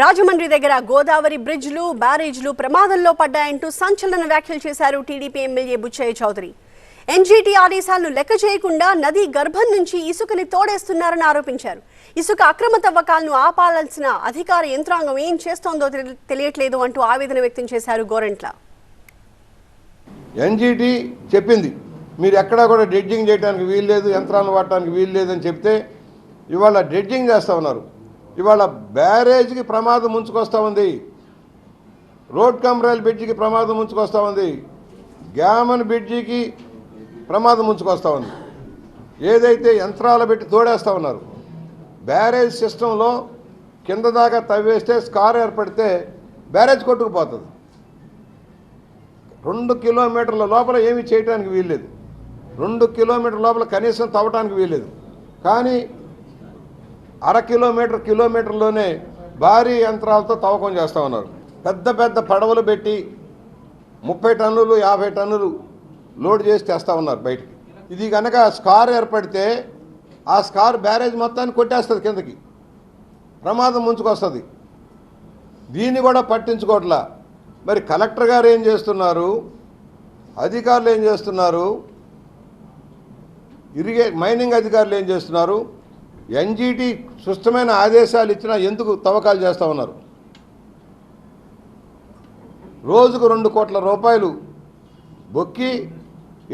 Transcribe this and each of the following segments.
రాజమండ్రి దగ్గర గోదావరి బ్రిడ్జ్లు బ్యారేజ్లు ప్రమాదంలో పడ్డాయంటూ సంచలన వ్యాఖ్యలు చేశారు TDP MLA Butchaiah Chowdary. NGT ఆదేశాలను లెక్క చేయకుండా నది గర్భం నుంచి ఇసుకని తోడేస్తున్నారని ఆరోపించారు. ఇసుక అక్రమ తవ్వకాలను ఆపాల్సిన అధికార యంత్రాంగం ఏం చేస్తోందో తెలియట్లేదు అంటూ ఆవేదన వ్యక్తం చేశారు గోరెంట్ల. ఎన్జీటీ చెప్పింది మీరు ఎక్కడా కూడా డ్రెడ్జింగ్ చేయడానికి వీలు లేదు యంత్రాలను వాడటానికి వీలు లేదని చెప్తే ఇవాళ డ్రెడ్జింగ్ చేస్తూ ఉన్నారు. ఇవాళ బ్యారేజ్కి ప్రమాదం ముంచుకొస్తూ ఉంది. రోడ్ కమ్రైల్ బ్రిడ్జికి ప్రమాదం ముంచుకొస్తూ ఉంది. గ్యామన్ బ్రిడ్జికి ప్రమాదం ముంచుకొస్తూ ఉంది. ఏదైతే యంత్రాలు పెట్టి తోడేస్తూ ఉన్నారు బ్యారేజ్ సిస్టంలో కింద దాకా తవ్వేస్తే స్కార్ ఏర్పడితే బ్యారేజ్ కొట్టుకుపోతుంది. రెండు కిలోమీటర్ల లోపల ఏమీ చేయడానికి వీల్లేదు. రెండు కిలోమీటర్ల లోపల కనీసం తవ్వటానికి వీల్లేదు. కానీ అర కిలోమీటర్ కిలోమీటర్లోనే భారీ యంత్రాలతో తవ్వకం చేస్తూ ఉన్నారు. పెద్ద పెద్ద పడవలు పెట్టి ముప్పై టన్నులు యాభై టన్నులు లోడ్ చేసి తెస్తూ ఉన్నారు బయటికి. ఇది కనుక స్కార్ ఏర్పడితే ఆ స్కార్ బ్యారేజ్ మొత్తాన్ని కొట్టేస్తుంది కిందకి. ప్రమాదం ముంచుకొస్తుంది. దీన్ని కూడా పట్టించుకోవట్లా. మరి కలెక్టర్ గారు ఏం చేస్తున్నారు? అధికారులు ఏం చేస్తున్నారు? ఇరిగే మైనింగ్ అధికారులు ఏం చేస్తున్నారు? ఎన్జీటీ సుష్టమైన ఆదేశాలు ఇచ్చినా ఎందుకు తవ్వకాలు చేస్తూ ఉన్నారు? రోజుకు రెండు కోట్ల రూపాయలు బొక్కి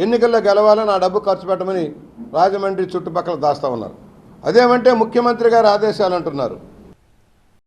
ఎన్నికల్లో గెలవాలని ఆ డబ్బు ఖర్చు పెట్టమని రాజమండ్రి చుట్టుపక్కల దాస్తూ ఉన్నారు. అదేమంటే ముఖ్యమంత్రి గారు ఆదేశాలు అంటున్నారు.